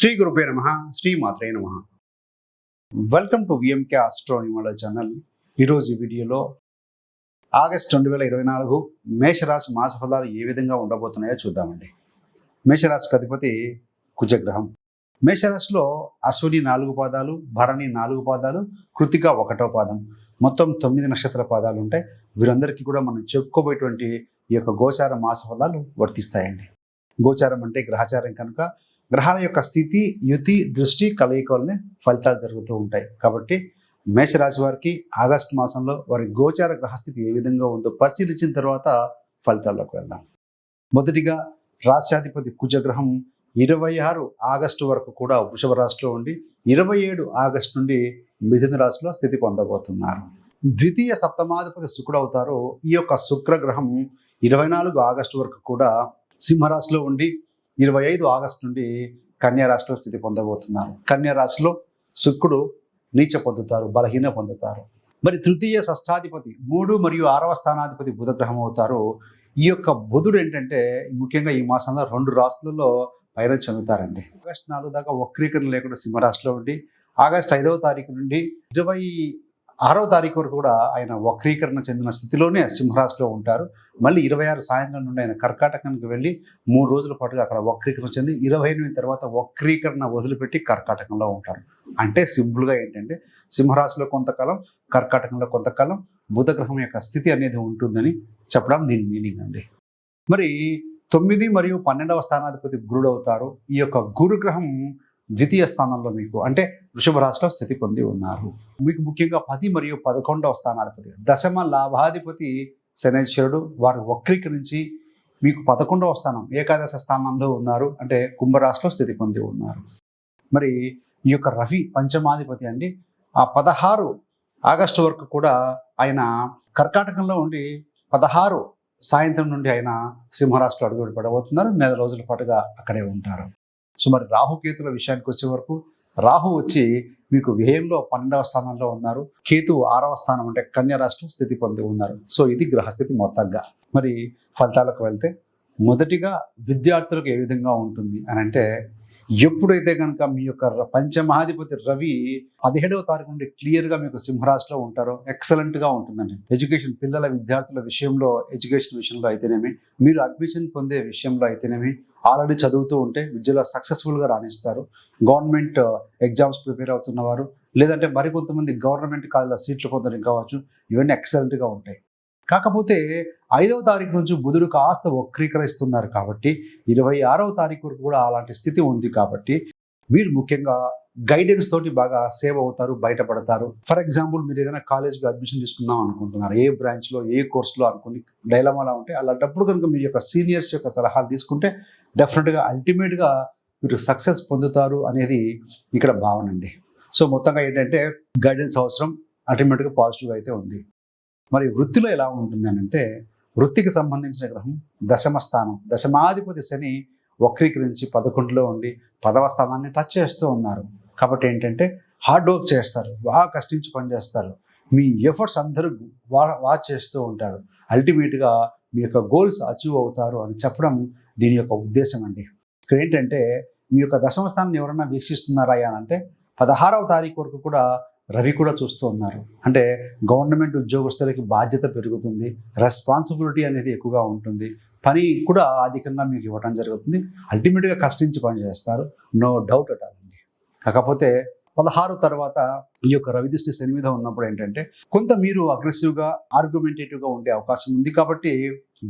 శ్రీ గురుపే నమ శ్రీ మాత్రే నమ. వెల్కమ్ టు విఎంకే ఆస్ట్రోనిమల ఛానల్ ఈరోజు వీడియోలో ఆగస్ట్ రెండు వేల ఇరవై నాలుగు మేషరాశి మాస ఫలాలు ఏ విధంగా ఉండబోతున్నాయో చూద్దామండి. మేషరాశికి అధిపతి కుజగ్రహం. మేషరాశిలో అశ్విని నాలుగు పాదాలు భరణి నాలుగు పాదాలు కృతిక ఒకటో పాదం. మొత్తం తొమ్మిది నక్షత్ర పాదాలు ఉంటాయి. వీరందరికీ కూడా మనం చెప్పుకోబోయేటువంటి ఈ యొక్క గోచార మాస ఫలాలు వర్తిస్తాయండి. గోచారం అంటే గ్రహచారం కనుక గ్రహాల యొక్క స్థితి యుతి దృష్టి కలయిక వల్లనే ఫలితాలు జరుగుతూ ఉంటాయి. కాబట్టి మేషరాశి వారికి ఆగస్టు మాసంలో వారి గోచార గ్రహస్థితి ఏ విధంగా ఉందో పరిశీలించిన తర్వాత ఫలితాల్లోకి వెళ్దాం. మొదటిగా రాష్ట్రాధిపతి కుజగ్రహం ఇరవై ఆరు ఆగస్టు వరకు కూడా వృషభ రాశిలో ఉండి ఇరవై ఏడు ఆగస్టు నుండి మిథున రాశిలో స్థితి పొందబోతున్నారు. ద్వితీయ సప్తమాధిపతి శుక్రుడు అవుతారు. ఈ యొక్క శుక్రగ్రహం ఇరవై నాలుగు ఆగస్టు వరకు కూడా సింహరాశిలో ఉండి ఇరవై ఐదు ఆగస్టు నుండి కన్యా రాశిలో స్థితి పొందబోతున్నారు. కన్యా రాశిలో శుక్రుడు నీచ పొందుతారు బలహీన పొందుతారు. మరి తృతీయ షష్టాధిపతి మూడు మరియు ఆరవ స్థానాధిపతి బుధగ్రహం అవుతారు. ఈ యొక్క బుధుడు ఏంటంటే ముఖ్యంగా ఈ మాసంలో రెండు రాశులలో పైన చెందుతారండి. ఆగస్ట్ నాలుగు దాకా వక్రీకరణ లేకుండా సింహరాశిలో ఉండి ఆగస్ట్ ఐదవ తారీఖు నుండి ఇరవై ఆరో తారీఖు వరకు కూడా ఆయన వక్రీకరణ చెందిన స్థితిలోనే సింహరాశిలో ఉంటారు. మళ్ళీ ఇరవై ఆరు సాయంత్రం నుండి ఆయన కర్కాటకానికి వెళ్ళి మూడు రోజుల పాటుగా అక్కడ వక్రీకరణ చెంది ఇరవై ఎనిమిది తర్వాత వక్రీకరణ వదిలిపెట్టి కర్కాటకంలో ఉంటారు. అంటే సింపుల్గా ఏంటంటే సింహరాశిలో కొంతకాలం కర్కాటకంలో కొంతకాలం బుధగ్రహం యొక్క స్థితి అనేది ఉంటుందని చెప్పడం దీని మీనింగ్ అండి. మరి తొమ్మిది మరియు పన్నెండవ స్థానాధిపతి గురుడు అవుతారు. ఈ యొక్క గురుగ్రహం ద్వితీయ స్థానంలో మీకు అంటే వృషభ రాశిలో స్థితి పొంది ఉన్నారు. మీకు ముఖ్యంగా పది మరియు పదకొండవ స్థానాధిపతి దశమ లాభాధిపతి శనేశ్వరుడు వారు వక్రీకరించి మీకు పదకొండవ స్థానం ఏకాదశ స్థానంలో ఉన్నారు. అంటే కుంభరాశిలో స్థితి పొంది ఉన్నారు. మరి ఈ యొక్క రవి పంచమాధిపతి అండి. ఆ పదహారు ఆగస్టు వరకు కూడా ఆయన కర్కాటకంలో ఉండి పదహారు సాయంత్రం నుండి ఆయన సింహరాశిలో అడుగుడు పడబోతున్నారు నెల రోజుల పాటుగా అక్కడే ఉంటారు. సో మరి రాహుకేతుల విషయానికి వచ్చే వరకు రాహు వచ్చి మీకు వ్యయంలో పన్నెండవ స్థానంలో ఉన్నారు. కేతు ఆరవ స్థానం అంటే కన్యా రాష్ట్రం స్థితి పొంది ఉన్నారు. సో ఇది గ్రహస్థితి మొత్తంగా. మరి ఫలితాలకు వెళ్తే మొదటిగా విద్యార్థులకు ఏ విధంగా ఉంటుంది అని అంటే ఎప్పుడైతే కనుక మీ యొక్క పంచమహాధిపతి రవి పదిహేడవ తారీఖు నుండి క్లియర్గా మీకు సింహరాశిలో ఉంటారో ఎక్సలెంట్గా ఉంటుందండి. ఎడ్యుకేషన్ పిల్లల విద్యార్థుల విషయంలో ఎడ్యుకేషన్ విషయంలో అయితేనేమి మీరు అడ్మిషన్ పొందే విషయంలో అయితేనేమి ఆల్రెడీ చదువుతూ ఉంటే విద్యలో సక్సెస్ఫుల్గా రాణిస్తారు. గవర్నమెంట్ ఎగ్జామ్స్ ప్రిపేర్ అవుతున్నవారు లేదంటే మరికొంతమంది గవర్నమెంట్ కాలేజీల సీట్లు పొందడం కావచ్చు ఇవన్నీ ఎక్సలెంట్గా ఉంటాయి. కాకపోతే ఐదవ తారీఖు నుంచి బుధుడు కాస్త వక్రీకరిస్తున్నారు కాబట్టి ఇరవై ఆరవ తారీఖు వరకు కూడా అలాంటి స్థితి ఉంది కాబట్టి మీరు ముఖ్యంగా గైడెన్స్ తోటి బాగా సేవ్ అవుతారు బయటపడతారు. ఫర్ ఎగ్జాంపుల్ మీరు ఏదైనా కాలేజ్కి అడ్మిషన్ తీసుకుందాం అనుకుంటున్నారు ఏ బ్రాంచ్లో ఏ కోర్సులో అనుకుని డైలమాలా ఉంటే అలాంటప్పుడు కనుక మీ యొక్క సీనియర్స్ యొక్క సలహాలు తీసుకుంటే డెఫినెట్గా అల్టిమేట్గా మీరు సక్సెస్ పొందుతారు అనేది ఇక్కడ భావన అండి. సో మొత్తంగా ఏంటంటే గైడెన్స్ అవసరం అల్టిమేట్గా పాజిటివ్ అయితే ఉంది. మరి వృత్తిలో ఎలా ఉంటుంది అని అంటే వృత్తికి సంబంధించిన గ్రహం దశమ స్థానం దశమాధిపతి శని వక్రీకరించి పదకొండులో ఉండి పదవ స్థానాన్ని టచ్ చేస్తూ ఉన్నారు. కాబట్టి ఏంటంటే హార్డ్ వర్క్ చేస్తారు బాగా కష్టించి పనిచేస్తారు మీ ఎఫర్ట్స్ అందరూ వా వాచ్ చేస్తూ ఉంటారు. అల్టిమేట్గా మీ యొక్క గోల్స్ అచీవ్ అవుతారు అని చెప్పడం దీని యొక్క ఉద్దేశం అండి. ఇక్కడ ఏంటంటే మీ యొక్క దశమ స్థానాన్ని ఎవరన్నా వీక్షిస్తున్నారా అని అంటే పదహారవ తారీఖు వరకు కూడా రవి కూడా చూస్తూ ఉన్నారు. అంటే గవర్నమెంట్ ఉద్యోగస్తులకి బాధ్యత పెరుగుతుంది రెస్పాన్సిబిలిటీ అనేది ఎక్కువగా ఉంటుంది పని కూడా అధికంగా మీకు ఇవ్వడం జరుగుతుంది అల్టిమేట్గా కష్టించి పని చేస్తారు నో డౌట్ అట్ అండి. కాకపోతే పదహారు తర్వాత ఈ యొక్క రవి దృష్టి శని మీద ఉన్నప్పుడు ఏంటంటే కొంత మీరు అగ్రెసివ్గా ఆర్గ్యుమెంటేటివ్గా ఉండే అవకాశం ఉంది కాబట్టి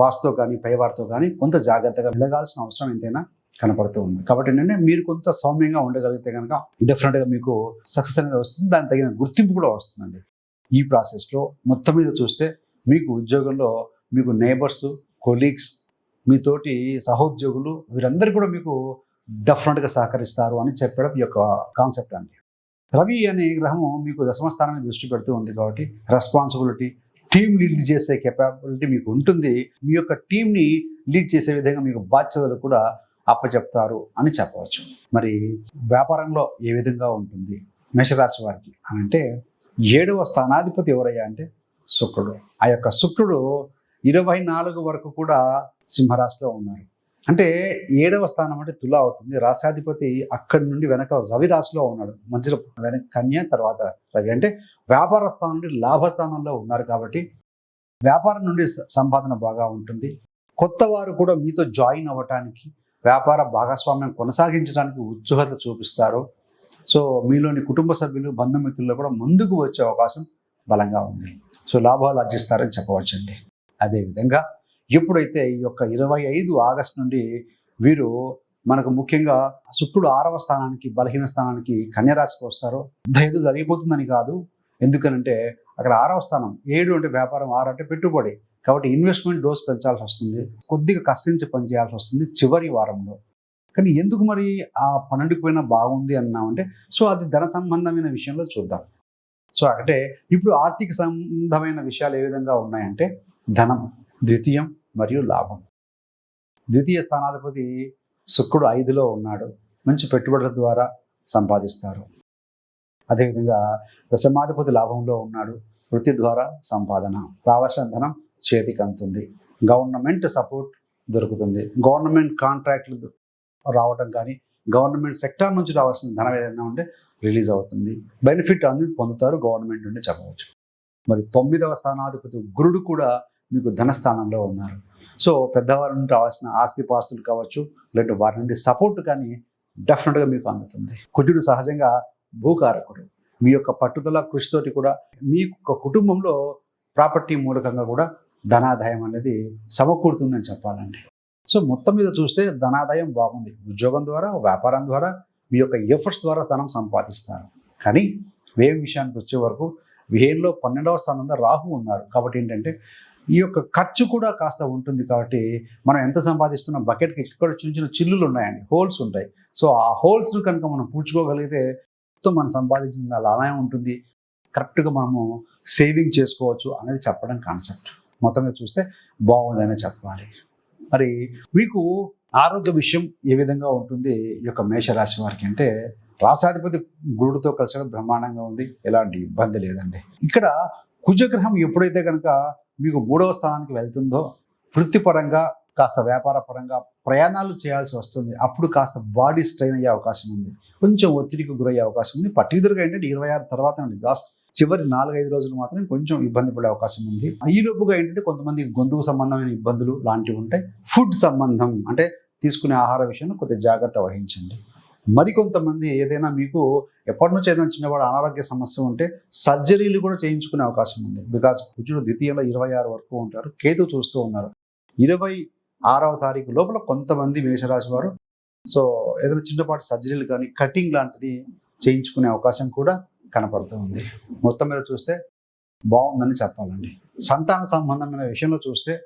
వాస్తో కానీ పైవారితో కానీ కొంత జాగ్రత్తగా వెళ్ళగాల్సిన అవసరం ఎంతైనా కనపడుతూ ఉంది. కాబట్టి ఏంటంటే మీరు కొంత సౌమ్యంగా ఉండగలిగితే కనుక డెఫినెట్గా మీకు సక్సెస్ అనేది వస్తుంది. దానికి తగిన గుర్తింపు కూడా వస్తుందండి. ఈ ప్రాసెస్లో మొత్తం మీద చూస్తే మీకు ఉద్యోగంలో మీకు నేబర్స్ కొలీగ్స్ మీతోటి సహోద్యోగులు వీరందరూ కూడా మీకు డెఫినెట్గా సహకరిస్తారు అని చెప్పడం ఈ యొక్క కాన్సెప్ట్ అండి. రవి అనే గ్రహము మీకు దశమ స్థానం మీద దృష్టి పెడుతూ ఉంది కాబట్టి రెస్పాన్సిబిలిటీ టీం లీడ్ చేసే కెపాబిలిటీ మీకు ఉంటుంది. మీ యొక్క టీంని లీడ్ చేసే విధంగా మీకు బాధ్యతలు కూడా అప్పచెప్తారు అని చెప్పవచ్చు. మరి వ్యాపారంలో ఏ విధంగా ఉంటుంది? మేషరాశి వారికి అని అంటే ఏడవ స్థానాధిపతి ఎవరయ్యా అంటే శుక్రుడు. ఆ యొక్క శుక్రుడు ఇరవై నాలుగు వరకు కూడా సింహరాశిలో ఉన్నారు. అంటే ఏడవ స్థానం అంటే తులా అవుతుంది. రాశాధిపతి అక్కడి నుండి వెనక రవి రాశిలో ఉన్నాడు. మధ్యలో వెనక కన్య తర్వాత రవి. అంటే వ్యాపార స్థానం నుండి లాభస్థానంలో ఉన్నారు కాబట్టి వ్యాపారం నుండి సంపాదన బాగా ఉంటుంది. కొత్త వారు కూడా మీతో జాయిన్ అవ్వటానికి వ్యాపార భాగస్వామ్యం కొనసాగించడానికి ఉత్సుహత చూపిస్తారు. సో మీలోని కుటుంబ సభ్యులు బంధుమిత్రులు కూడా ముందుకు వచ్చే అవకాశం బలంగా ఉంది. సో లాభాలు ఆర్జిస్తారని చెప్పవచ్చండి. అదేవిధంగా ఎప్పుడైతే ఈ యొక్క ఇరవై ఐదు ఆగస్టు నుండి వీరు మనకు ముఖ్యంగా శుక్రుడు ఆరవ స్థానానికి బలహీన స్థానానికి కన్యరాశికి వస్తారు ఏదో జరిగిపోతుందని కాదు. ఎందుకనంటే అక్కడ ఆరవ స్థానం ఏడు అంటే వ్యాపారం ఆరు అంటే పెట్టుబడి. కాబట్టి ఇన్వెస్ట్మెంట్ డోస్ పెంచాల్సి వస్తుంది. కొద్దిగా కష్టించి పని చేయాల్సి వస్తుంది చివరి వారంలో. కానీ ఎందుకు మరి ఆ పన్నెండుకు పోయినా బాగుంది అన్నామంటే సో అది ధన సంబంధమైన విషయంలో చూద్దాం. సో అంటే ఇప్పుడు ఆర్థిక సంబంధమైన విషయాలు ఏ విధంగా ఉన్నాయంటే ధనం. ద్వితీయం మరియు లాభం. ద్వితీయ స్థానాధిపతి శుక్రుడు ఐదులో ఉన్నాడు. మంచి పెట్టుబడుల ద్వారా సంపాదిస్తారు. అదేవిధంగా దశమాధిపతి లాభంలో ఉన్నాడు. వృత్తి ద్వారా సంపాదన రావాల్సిన ధనం చేతికి అందుతుంది. గవర్నమెంట్ సపోర్ట్ దొరుకుతుంది. గవర్నమెంట్ కాంట్రాక్ట్లు రావడం కానీ గవర్నమెంట్ సెక్టార్ నుంచి రావాల్సిన ధనం ఏదైనా ఉంటే రిలీజ్ అవుతుంది. బెనిఫిట్ అనేది పొందుతారు గవర్నమెంట్ నుండి చెప్పవచ్చు. మరి తొమ్మిదవ స్థానాధిపతి గురుడు కూడా మీకు ధనస్థానంలో ఉన్నారు. సో పెద్దవారి నుండి రావాల్సిన ఆస్తిపాస్తులు కావచ్చు లేదంటే వారి నుండి సపోర్ట్ కానీ డెఫినెట్గా మీకు అందుతుంది. కుజుడు సహజంగా భూకారకుడు. మీ యొక్క పట్టుదల కృషితోటి కూడా మీ యొక్క కుటుంబంలో ప్రాపర్టీ మూలకంగా కూడా ధనాదాయం అనేది సమకూరుతుందని చెప్పాలండి. సో మొత్తం మీద చూస్తే ధనాదాయం బాగుంది. ఉద్యోగం ద్వారా వ్యాపారం ద్వారా మీ యొక్క ఎఫర్ట్స్ ద్వారా ధనం సంపాదిస్తారు. కానీ వ్యయం విషయానికి వచ్చే వరకు వ్యయంలో పన్నెండవ స్థానంలో రాహు ఉన్నారు. కాబట్టి ఏంటంటే ఈ యొక్క ఖర్చు కూడా కాస్త ఉంటుంది కాబట్టి మనం ఎంత సంపాదిస్తున్న? బకెట్కి ఇక్కడ చిన్న చిన్న చిల్లులు ఉన్నాయండి. హోల్స్ ఉంటాయి. సో ఆ హోల్స్ను కనుక మనం పూడ్చుకోగలిగితే మొత్తం మనం సంపాదించిన అలానే ఉంటుంది. కరెక్ట్గా మనము సేవింగ్ చేసుకోవచ్చు అనేది చెప్పడం కాన్సెప్ట్ మొత్తం మీద చూస్తే బాగుందనే చెప్పాలి. మరి మీకు ఆరోగ్య విషయం ఏ విధంగా ఉంటుంది? ఈ యొక్క మేషరాశి వారికి అంటే రాసాధిపతి గురుడితో కలిసి బ్రహ్మాండంగా ఉంది. ఎలాంటి ఇబ్బంది లేదండి. ఇక్కడ కుజగ్రహం ఎప్పుడైతే కనుక మీకు మూడవ స్థానానికి వెళ్తుందో వృత్తిపరంగా కాస్త వ్యాపార పరంగా ప్రయాణాలు చేయాల్సి వస్తుంది. అప్పుడు కాస్త బాడీ స్ట్రెయిన్ అయ్యే అవకాశం ఉంది. కొంచెం ఒత్తిడికి గురయ్యే అవకాశం ఉంది. పర్టికులర్గా ఏంటంటే ఇరవై ఆరు తర్వాత నుండి లాస్ట్ చివరి నాలుగైదు రోజులు మాత్రం కొంచెం ఇబ్బంది పడే అవకాశం ఉంది. ఈ లోపుగా ఏంటంటే కొంతమంది గొంతుకు సంబంధమైన ఇబ్బందులు లాంటివి ఉంటాయి. ఫుడ్ సంబంధం అంటే తీసుకునే ఆహార విషయంలో కొద్దిగా జాగ్రత్త వహించండి. మరికొంతమంది ఏదైనా మీకు ఎప్పటి నుంచి ఏదైనా చిన్నవాడు అనారోగ్య సమస్య ఉంటే సర్జరీలు కూడా చేయించుకునే అవకాశం ఉంది. బికాస్ కుజుడు ద్వితీయంలో ఇరవై ఆరు వరకు ఉంటారు. కేతు చూస్తూ ఉన్నారు. ఇరవై ఆరవ తారీఖు లోపల కొంతమంది మేషరాశి వారు సో ఏదైనా చిన్నపాటి సర్జరీలు కానీ కటింగ్ లాంటిది చేయించుకునే అవకాశం కూడా కనపడుతూ ఉంది. మొత్తం మీద చూస్తే బాగుందని చెప్పాలండి. సంతాన సంబంధమైన విషయంలో చూస్తే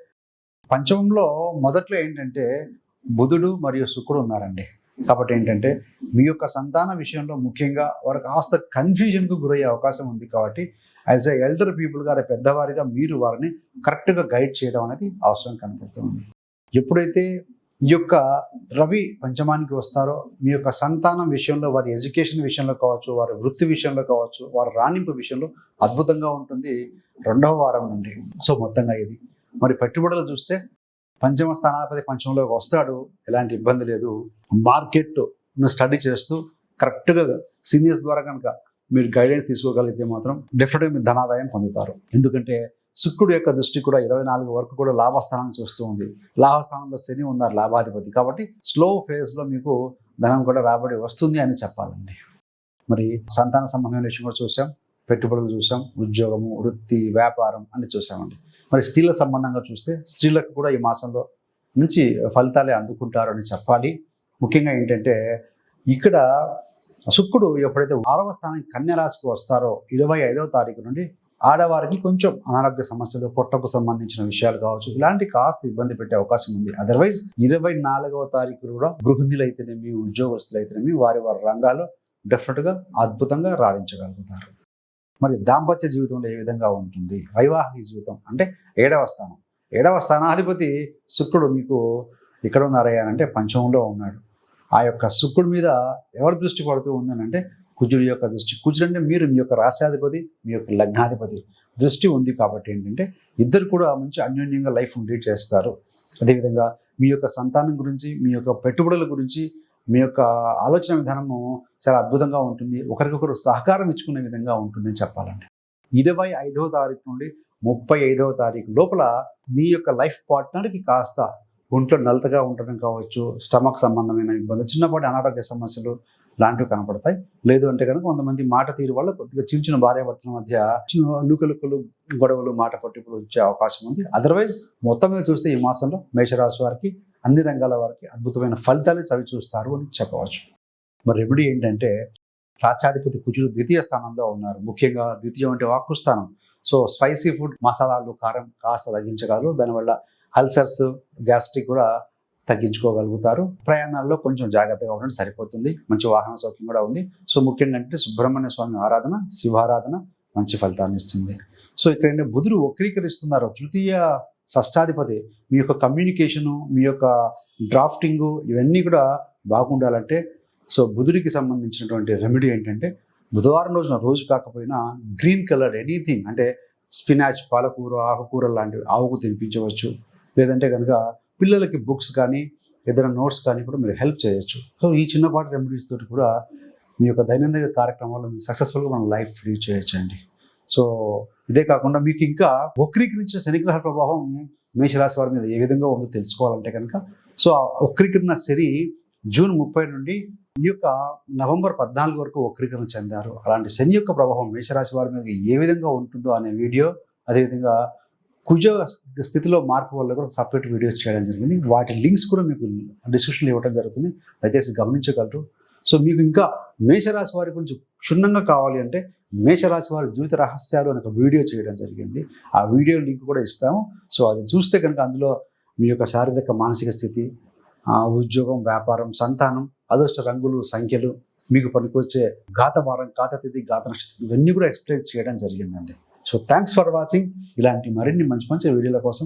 పంచమంలో మొదట్లో ఏంటంటే బుధుడు మరియు శుక్రుడు ఉన్నారండి. కాబట్టి ఏంటంటే మీ యొక్క సంతాన విషయంలో ముఖ్యంగా వారు కాస్త కన్ఫ్యూజన్కు గురయ్యే అవకాశం ఉంది కాబట్టి యాజ్ ఎ ఎల్డర్ పీపుల్ గారి పెద్దవారిగా మీరు వారిని కరెక్ట్గా గైడ్ చేయడం అనేది అవసరం కనపడుతుంది ఎప్పుడైతే ఈ యొక్క రవి పంచమానికి వస్తారో మీ యొక్క సంతానం విషయంలో వారి ఎడ్యుకేషన్ విషయంలో కావచ్చు వారి వృత్తి విషయంలో కావచ్చు వారి రాణింపు విషయంలో అద్భుతంగా ఉంటుంది రెండవ వారం నుండి. సో మొత్తంగా ఇది. మరి పెట్టుబడులు చూస్తే పంచమ స్థానాధిపతి పంచంలోకి వస్తాడు ఎలాంటి ఇబ్బంది లేదు. మార్కెట్ను స్టడీ చేస్తూ కరెక్ట్గా సీనియర్స్ ద్వారా కనుక మీరు గైడెన్స్ తీసుకోగలిగితే మాత్రం డెఫినెట్గా మీరు ధనాదాయం పొందుతారు. ఎందుకంటే శుక్రుడు యొక్క దృష్టి కూడా ఇరవై నాలుగు వరకు కూడా లాభస్థానం చూస్తూ ఉంది. లాభస్థానంలో శని ఉన్నారు లాభాధిపతి. కాబట్టి స్లో ఫేజ్లో మీకు ధనం కూడా రాబడి వస్తుంది అని చెప్పాలండి. మరి సంతాన సంబంధమైన విషయం కూడా చూసాం. పెట్టుబడులు చూసాం ఉద్యోగము వృత్తి వ్యాపారం అని చూసామండి. మరి స్త్రీల సంబంధంగా చూస్తే స్త్రీలకు కూడా ఈ మాసంలో నుంచి ఫలితాలే అందుకుంటారు అని చెప్పాలి. ముఖ్యంగా ఏంటంటే ఇక్కడ శుక్రుడు ఎప్పుడైతే ఆరవ స్థానం కన్యరాశికి వస్తారో ఇరవై ఐదవ తారీఖు నుండి ఆడవారికి కొంచెం అనారోగ్య సమస్యలు పొట్టకు సంబంధించిన విషయాలు కావచ్చు ఇలాంటి కాస్త ఇబ్బంది పెట్టే అవకాశం ఉంది. అదర్వైజ్ ఇరవై నాలుగవ తారీఖు కూడా గృహిణులు అయితేనేమి ఉద్యోగస్తులు అయితేనేమి వారి వారి రంగాల్లో డెఫినెట్గా అద్భుతంగా రాణించగలుగుతారు. మరి దాంపత్య జీవితంలో ఏ విధంగా ఉంటుంది? వైవాహిక జీవితం అంటే ఏడవ స్థానం. ఏడవ స్థానాధిపతి శుక్రుడు మీకు ఇక్కడ ఉన్నారయ్యా అంటే పంచమంలో ఉన్నాడు. ఆ యొక్క శుక్రుడి మీద ఎవరి దృష్టి పడుతూ ఉందనంటే అంటే కుజుడి యొక్క దృష్టి. కుజుడు అంటే మీరు మీ యొక్క రాశాధిపతి మీ యొక్క లగ్నాధిపతి. దృష్టి ఉంది కాబట్టి ఏంటంటే ఇద్దరు కూడా మంచి అన్యోన్యంగా లైఫ్ లీడ్ చేస్తారు. అదేవిధంగా మీ యొక్క సంతానం గురించి మీ యొక్క పెట్టుబడుల గురించి మీ యొక్క ఆలోచన విధానము చాలా అద్భుతంగా ఉంటుంది. ఒకరికొకరు సహకారం ఇచ్చుకునే విధంగా ఉంటుందని చెప్పాలండి. ఇరవై ఐదవ తారీఖు నుండి ముప్పై ఐదవ తారీఖు లోపల మీ యొక్క లైఫ్ పార్ట్నర్కి కాస్త ఒంట్లో నలతగా ఉండడం కావచ్చు స్టమక్ సంబంధమైన ఇబ్బందులు చిన్నపాటి అనారోగ్య సమస్యలు లాంటివి కనపడతాయి. లేదు అంటే కనుక కొంతమంది మాట తీరు వల్ల కొద్దిగా చిన్న చిన్న భార్యాభర్తల మధ్య చిన్న లుకలుకలు గొడవలు మాట పట్టింపులు వచ్చే అవకాశం ఉంది. అదర్వైజ్ మొత్తం మీద చూస్తే ఈ మాసంలో మేషరాశి వారికి అన్ని రంగాల వారికి అద్భుతమైన ఫలితాలు చవి చూస్తారు అని చెప్పవచ్చు. మరి రెమెడీ ఏంటంటే రాష్ట్రాధిపతి కుజుడు ద్వితీయ స్థానంలో ఉన్నారు. ముఖ్యంగా ద్వితీయం అంటే వాక్కు స్థానం. సో స్పైసీ ఫుడ్ మసాలాలు కారం కాస్త తగ్గించగలరు. దానివల్ల అల్సర్స్ గ్యాస్ట్రిక్ కూడా తగ్గించుకోగలుగుతారు. ప్రయాణాల్లో కొంచెం జాగ్రత్తగా ఉండడం సరిపోతుంది. మంచి వాహన సౌఖ్యం కూడా ఉంది. సో ముఖ్యంగా అంటే సుబ్రహ్మణ్య స్వామి ఆరాధన శివారాధన మంచి ఫలితాన్ని ఇస్తుంది. సో ఇక్కడ బుధుడు వక్రీకరిస్తున్నారు. తృతీయ షష్టాధిపతి. మీ యొక్క కమ్యూనికేషను మీ యొక్క డ్రాఫ్టింగు ఇవన్నీ కూడా బాగుండాలంటే సో బుధుడికి సంబంధించినటువంటి రెమెడీ ఏంటంటే బుధవారం రోజున రోజు కాకపోయినా గ్రీన్ కలర్ ఎనీథింగ్ అంటే స్పినాచ్ పాలకూర ఆకుకూర లాంటివి ఆవుకు తినిపించవచ్చు. లేదంటే కనుక పిల్లలకి బుక్స్ కానీ ఏదైనా నోట్స్ కానీ కూడా మీరు హెల్ప్ చేయొచ్చు. సో ఈ చిన్నపాటి రెమెడీస్ తోటి కూడా మీ యొక్క దైనందిక కార్యక్రమాల్లో మీరు సక్సెస్ఫుల్గా మనం లైఫ్ లీడ్ చేయొచ్చు అండి సో ఇదే కాకుండా మీకు ఇంకా వక్రీకరించిన శనిగ్రహ ప్రభావం మేషరాశి వారి మీద ఏ విధంగా ఉందో తెలుసుకోవాలంటే కనుక సో ఆ వక్రీకరణ శని జూన్ ముప్పై నుండి ఈ యొక్క నవంబర్ పద్నాలుగు వరకు వక్రీకరణ చెందారు. అలాంటి శని యొక్క ప్రభావం మేషరాశి వారి మీద ఏ విధంగా ఉంటుందో అనే వీడియో అదేవిధంగా కుజ స్థితిలో మార్పు వల్ల కూడా సపరేట్ వీడియోస్ చేయడం జరిగింది. వాటి లింక్స్ కూడా మీకు డిస్క్రిప్షన్లో ఇవ్వడం జరుగుతుంది. దయచేసి గమనించగలరు. సో మీకు ఇంకా మేషరాశి వారి గురించి క్షుణ్ణంగా కావాలి అంటే మేషరాశి వారి జీవిత రహస్యాలు అనే ఒక వీడియో చేయడం జరిగింది. ఆ వీడియో లింక్ కూడా ఇస్తాము. సో అది చూస్తే కనుక అందులో మీ యొక్క శారీరక మానసిక స్థితి ఉద్యోగం వ్యాపారం సంతానం అదృష్ట రంగులు సంఖ్యలు మీకు పనికొచ్చే గాత వారం గాత తిథి గాత నక్షత్రం ఇవన్నీ కూడా ఎక్స్ప్లెయిన్ చేయడం జరిగిందండి. So thanks for watching. ఇలాంటి మరిన్ని మంచి మంచి వీడియోల కోసం